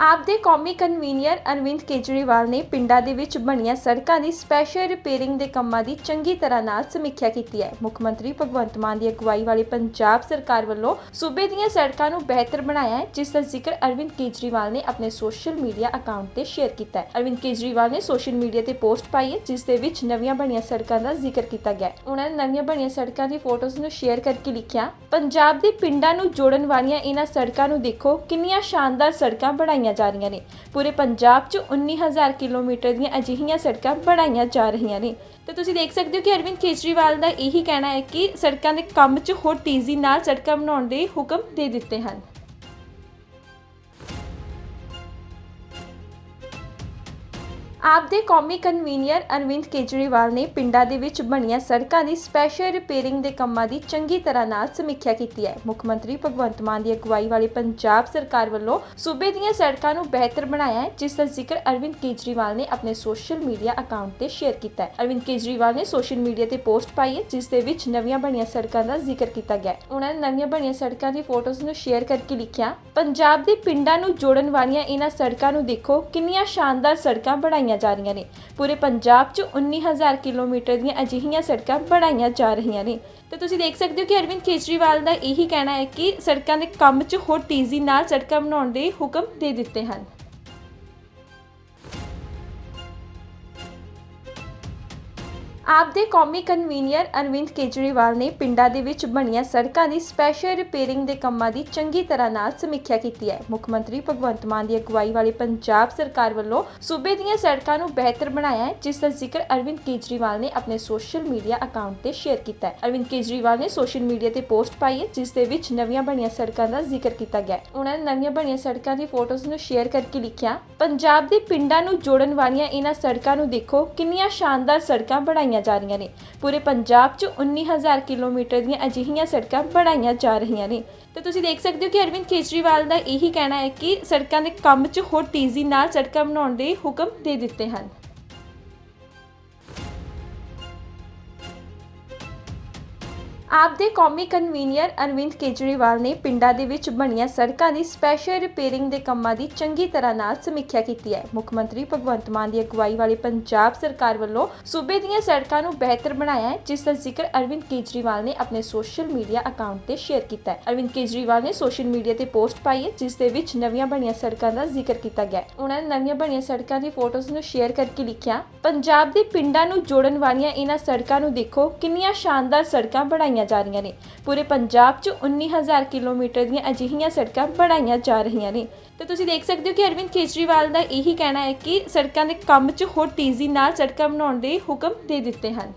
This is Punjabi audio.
ਆਪ ਦੇ ਕੌਮੀ ਕਨਵੀਨਰ ਅਰਵਿੰਦ ਕੇਜਰੀਵਾਲ ਨੇ ਪਿੰਡਾਂ ਦੇ ਵਿੱਚ ਬਣੀਆਂ ਸੜਕਾਂ ਦੀ ਸਪੈਸ਼ਲ ਰਿਪੇਅਰਿੰਗ ਦੇ ਕੰਮਾਂ ਦੀ ਚੰਗੀ ਤਰ੍ਹਾਂ ਨਾਲ ਸਮੀਖਿਆ ਕੀਤੀ ਹੈ। ਮੁੱਖ ਮੰਤਰੀ ਭਗਵੰਤ ਮਾਨ ਦੀ ਅਗਵਾਈ ਵਾਲੀ ਪੰਜਾਬ ਸਰਕਾਰ ਵੱਲੋਂ ਸੂਬੇ ਦੀਆਂ ਸੜਕਾਂ ਨੂੰ ਬਿਹਤਰ ਬਣਾਇਆ ਹੈ, ਜਿਸ ਦਾ ਜ਼ਿਕਰ ਅਰਵਿੰਦ ਕੇਜਰੀਵਾਲ ਨੇ ਆਪਣੇ ਸੋਸ਼ਲ ਮੀਡੀਆ ਅਕਾਊਂਟ ਤੇ ਸ਼ੇਅਰ ਕੀਤਾ ਹੈ। ਅਰਵਿੰਦ ਕੇਜਰੀਵਾਲ ਨੇ ਸੋਸ਼ਲ ਮੀਡੀਆ ਤੇ ਪੋਸਟ ਪਾਈ ਹੈ, ਜਿਸ ਦੇ ਵਿੱਚ ਨਵੀਆਂ ਬਣੀਆਂ ਸੜਕਾਂ ਦਾ ਜ਼ਿਕਰ ਕੀਤਾ ਗਿਆ ਉਹਨਾਂ ਨੇ ਨਵੀਆਂ ਬਣੀਆਂ ਸੜਕਾਂ ਦੀ ਫੋਟੋਜ਼ ਨੂੰ ਸ਼ੇਅਰ ਕਰਕੇ ਲਿਖਿਆ, ਪੰਜਾਬ ਦੇ ਪਿੰਡਾਂ ਨੂੰ ਜੋੜਨ ਵਾਲੀਆਂ ਇਹਨਾਂ ਸੜਕਾਂ ਨੂੰ ਦੇਖੋ, ਕਿੰਨੀਆਂ ਸ਼ਾਨਦਾਰ ਸੜਕਾਂ ਬਣਾਈਆਂ ਜਾ ਰਹੀਆਂ ਨੇ। ਪੂਰੇ ਪੰਜਾਬ 'ਚ 19000 ਕਿਲੋਮੀਟਰ ਦੀਆਂ ਅਜਿਹੀਆਂ ਸੜਕਾਂ ਬਣਾਈਆਂ ਜਾ ਰਹੀਆਂ ਨੇ। ਤੇ ਤੁਸੀਂ ਦੇਖ ਸਕਦੇ ਹੋ ਕਿ ਅਰਵਿੰਦ ਕੇਜਰੀਵਾਲ ਦਾ ਇਹੀ ਕਹਿਣਾ ਹੈ ਕਿ ਸੜਕਾਂ ਦੇ ਕੰਮ 'ਚ ਹੋਰ ਤੇਜ਼ੀ ਨਾਲ ਸੜਕਾਂ ਬਣਾਉਣ ਦੇ ਹੁਕਮ ਦੇ ਦਿੱਤੇ ਹਨ। ਆਪ ਦੇ ਕੌਮੀ ਕਨਵੀਨੀਅਰ ਅਰਵਿੰਦ ਕੇਜਰੀਵਾਲ ਨੇ ਪਿੰਡਾਂ ਦੇ ਵਿੱਚ ਬਣੀਆਂ ਸੜਕਾਂ ਦੀ ਸਪੈਸ਼ਲ ਰਿਪੇਅਰਿੰਗ ਦੇ ਕੰਮਾਂ ਦੀ ਚੰਗੀ ਤਰ੍ਹਾਂ ਨਾਲ ਸਮੀਖਿਆ ਕੀਤੀ ਹੈ। ਮੁੱਖ ਮੰਤਰੀ ਭਗਵੰਤ ਮਾਨ ਦੀ ਅਗਵਾਈ ਵਾਲੀ ਪੰਜਾਬ ਸਰਕਾਰ ਵੱਲੋਂ ਸੂਬੇ ਦੀਆਂ ਸੜਕਾਂ ਨੂੰ ਬਿਹਤਰ ਬਣਾਇਆ ਹੈ, ਜਿਸ ਦਾ ਜ਼ਿਕਰ ਅਰਵਿੰਦ ਕੇਜਰੀਵਾਲ ਨੇ ਆਪਣੇ ਸੋਸ਼ਲ ਮੀਡੀਆ ਅਕਾਊਂਟ ਤੇ ਸ਼ੇਅਰ ਕੀਤਾ ਹੈ। ਅਰਵਿੰਦ ਕੇਜਰੀਵਾਲ ਨੇ ਸੋਸ਼ਲ ਮੀਡੀਆ ਤੇ ਪੋਸਟ ਪਾਈ ਹੈ, ਜਿਸ ਦੇ ਵਿੱਚ ਨਵੀਆਂ ਬਣੀਆਂ ਸੜਕਾਂ ਦਾ ਜ਼ਿਕਰ ਕੀਤਾ ਗਿਆ ਉਹਨਾਂ ਨੇ ਨਵੀਆਂ ਬਣੀਆਂ ਸੜਕਾਂ ਦੀ ਫੋਟੋਜ਼ ਨੂੰ ਸ਼ੇਅਰ ਕਰਕੇ ਲਿਖਿਆ, ਪੰਜਾਬ ਦੇ ਪਿੰਡਾਂ ਨੂੰ ਜੋੜਨ ਵਾਲੀਆਂ ਇਹਨਾਂ ਸੜਕਾਂ ਨੂੰ ਦੇਖੋ, ਕਿੰਨੀਆਂ ਸ਼ਾਨਦਾਰ ਸੜਕਾਂ ਬਣਾਈਆਂ ਜਾ ਰਹੀਆਂ ਨੇ। ਪੂਰੇ ਪੰਜਾਬ 'ਚ 19000 ਕਿਲੋਮੀਟਰ ਦੀਆਂ ਅਜਿਹੀਆਂ ਸੜਕਾਂ ਬਣਾਈਆਂ ਜਾ ਰਹੀਆਂ ਨੇ। ਤੇ ਤੁਸੀਂ ਦੇਖ ਸਕਦੇ ਹੋ ਕਿ ਅਰਵਿੰਦ ਕੇਜਰੀਵਾਲ ਦਾ ਇਹੀ ਕਹਿਣਾ ਹੈ ਕਿ ਸੜਕਾਂ ਦੇ ਕੰਮ 'ਚ ਹੋਰ ਤੇਜ਼ੀ ਨਾਲ ਸੜਕਾਂ ਬਣਾਉਣ ਦੇ ਹੁਕਮ ਦੇ ਦਿੱਤੇ ਹਨ। ਆਪ ਦੇ ਕੌਮੀ ਕਨਵੀਨੀਅਰ ਅਰਵਿੰਦ ਕੇਜਰੀਵਾਲ ਨੇ ਪਿੰਡਾਂ ਦੇ ਵਿੱਚ ਬਣੀਆਂ ਸੜਕਾਂ ਦੀ ਸਪੈਸ਼ਲ ਰਿਪੇਅਰਿੰਗ ਦੇ ਕੰਮਾਂ ਦੀ ਚੰਗੀ ਤਰ੍ਹਾਂ ਨਾਲ ਸਮੀਖਿਆ ਕੀਤੀ ਹੈ। ਮੁੱਖ ਮੰਤਰੀ ਭਗਵੰਤ ਮਾਨ ਦੀ ਅਗਵਾਈ ਵਾਲੀ ਪੰਜਾਬ ਸਰਕਾਰ ਵੱਲੋਂ ਸੂਬੇ ਦੀਆਂ ਸੜਕਾਂ ਨੂੰ ਬਿਹਤਰ ਬਣਾਇਆ ਹੈ, ਜਿਸ ਦਾ ਜ਼ਿਕਰ ਅਰਵਿੰਦ ਕੇਜਰੀਵਾਲ ਨੇ ਆਪਣੇ ਸੋਸ਼ਲ ਮੀਡੀਆ ਅਕਾਊਂਟ ਤੇ ਸ਼ੇਅਰ ਕੀਤਾ ਹੈ। ਅਰਵਿੰਦ ਕੇਜਰੀਵਾਲ ਨੇ ਸੋਸ਼ਲ ਮੀਡੀਆ ਤੇ ਪੋਸਟ ਪਾਈ ਹੈ, ਜਿਸ ਦੇ ਵਿੱਚ ਨਵੀਆਂ ਬਣੀਆਂ ਸੜਕਾਂ ਦਾ ਜ਼ਿਕਰ ਕੀਤਾ ਗਿਆ ਉਹਨਾਂ ਨੇ ਨਵੀਆਂ ਬਣੀਆਂ ਸੜਕਾਂ ਦੀ ਫੋਟੋਜ਼ ਨੂੰ ਸ਼ੇਅਰ ਕਰਕੇ ਲਿਖਿਆ, ਪੰਜਾਬ ਦੇ ਪਿੰਡਾਂ ਨੂੰ ਜੋੜਨ ਵਾਲੀਆਂ ਇਹਨਾਂ ਸੜਕਾਂ ਨੂੰ ਦੇਖੋ, ਕਿੰਨੀਆਂ ਸ਼ਾਨਦਾਰ ਸੜਕਾਂ ਬਣਾਈਆਂ ਜਾ ਰਹੀਆਂ ਨੇ। ਪੂਰੇ ਪੰਜਾਬ 'ਚ 19000 ਕਿਲੋਮੀਟਰ ਦੀਆਂ ਅਜਿਹੀਆਂ ਸੜਕਾਂ ਬਣਾਈਆਂ ਜਾ ਰਹੀਆਂ ਨੇ। ਤੇ ਤੁਸੀਂ ਦੇਖ ਸਕਦੇ ਹੋ ਕਿ ਅਰਵਿੰਦ ਕੇਜਰੀਵਾਲ ਦਾ ਇਹੀ ਕਹਿਣਾ ਹੈ ਕਿ ਸੜਕਾਂ ਦੇ ਕੰਮ 'ਚ ਹੋਰ ਤੇਜ਼ੀ ਨਾਲ ਸੜਕਾਂ ਬਣਾਉਣ ਦੇ ਹੁਕਮ ਦੇ ਦਿੱਤੇ ਹਨ। ਆਪ ਦੇ ਕੌਮੀ ਕਨਵੀਨਰ ਅਰਵਿੰਦ ਕੇਜਰੀਵਾਲ ਨੇ ਪਿੰਡਾਂ ਦੇ ਵਿੱਚ ਬਣੀਆਂ ਸੜਕਾਂ ਦੀ ਸਪੈਸ਼ਲ ਰਿਪੇਅਰਿੰਗ ਦੇ ਕੰਮਾਂ ਦੀ ਚੰਗੀ ਤਰ੍ਹਾਂ ਨਾਲ ਸਮੀਖਿਆ ਕੀਤੀ ਹੈ। ਮੁੱਖ ਮੰਤਰੀ ਭਗਵੰਤ ਮਾਨ ਦੀ ਅਗਵਾਈ ਵਾਲੀ ਪੰਜਾਬ ਸਰਕਾਰ ਵੱਲੋਂ ਸੂਬੇ ਦੀਆਂ ਸੜਕਾਂ ਨੂੰ ਬਿਹਤਰ ਬਣਾਇਆ ਹੈ, ਜਿਸ ਦਾ ਜ਼ਿਕਰ ਅਰਵਿੰਦ ਕੇਜਰੀਵਾਲ ਨੇ ਆਪਣੇ ਸੋਸ਼ਲ ਮੀਡੀਆ ਅਕਾਊਂਟ ਤੇ ਸ਼ੇਅਰ ਕੀਤਾ ਹੈ। ਅਰਵਿੰਦ ਕੇਜਰੀਵਾਲ ਨੇ ਸੋਸ਼ਲ ਮੀਡੀਆ ਤੇ ਪੋਸਟ ਪਾਈ ਹੈ, ਜਿਸ ਦੇ ਵਿੱਚ ਨਵੀਆਂ ਬਣੀਆਂ ਸੜਕਾਂ ਦਾ ਜ਼ਿਕਰ ਕੀਤਾ ਗਿਆ ਉਹਨਾਂ ਨੇ ਨਵੀਆਂ ਬਣੀਆਂ ਸੜਕਾਂ ਦੀ ਫੋਟੋਜ਼ ਨੂੰ ਸ਼ੇਅਰ ਕਰਕੇ ਲਿਖਿਆ, ਪੰਜਾਬ ਦੇ ਪਿੰਡਾਂ ਨੂੰ ਜੋੜਨ ਵਾਲੀਆਂ ਇਹਨਾਂ ਸੜਕਾਂ ਨੂੰ ਦੇਖੋ, ਕਿੰਨੀਆਂ ਸ਼ਾਨਦਾਰ ਸੜਕਾਂ ਬਣਾਈਆਂ ਬਣਾਈਆਂ ਜਾ ਰਹੀਆਂ ਨੇ। ਪੂਰੇ ਪੰਜਾਬ 'ਚ 19000 ਕਿਲੋਮੀਟਰ ਦੀਆਂ ਅਜਿਹੀਆਂ ਸੜਕਾਂ ਬਣਾਈਆਂ ਜਾ ਰਹੀਆਂ ਨੇ। ਤੇ ਤੁਸੀਂ ਦੇਖ ਸਕਦੇ ਹੋ ਕਿ ਅਰਵਿੰਦ ਕੇਜਰੀਵਾਲ ਦਾ ਇਹੀ ਕਹਿਣਾ ਹੈ ਕਿ ਸੜਕਾਂ ਦੇ ਕੰਮ 'ਚ ਹੋਰ ਤੇਜ਼ੀ ਨਾਲ ਸੜਕਾਂ ਬਣਾਉਣ ਦੇ ਹੁਕਮ ਦੇ ਦਿੱਤੇ ਹਨ।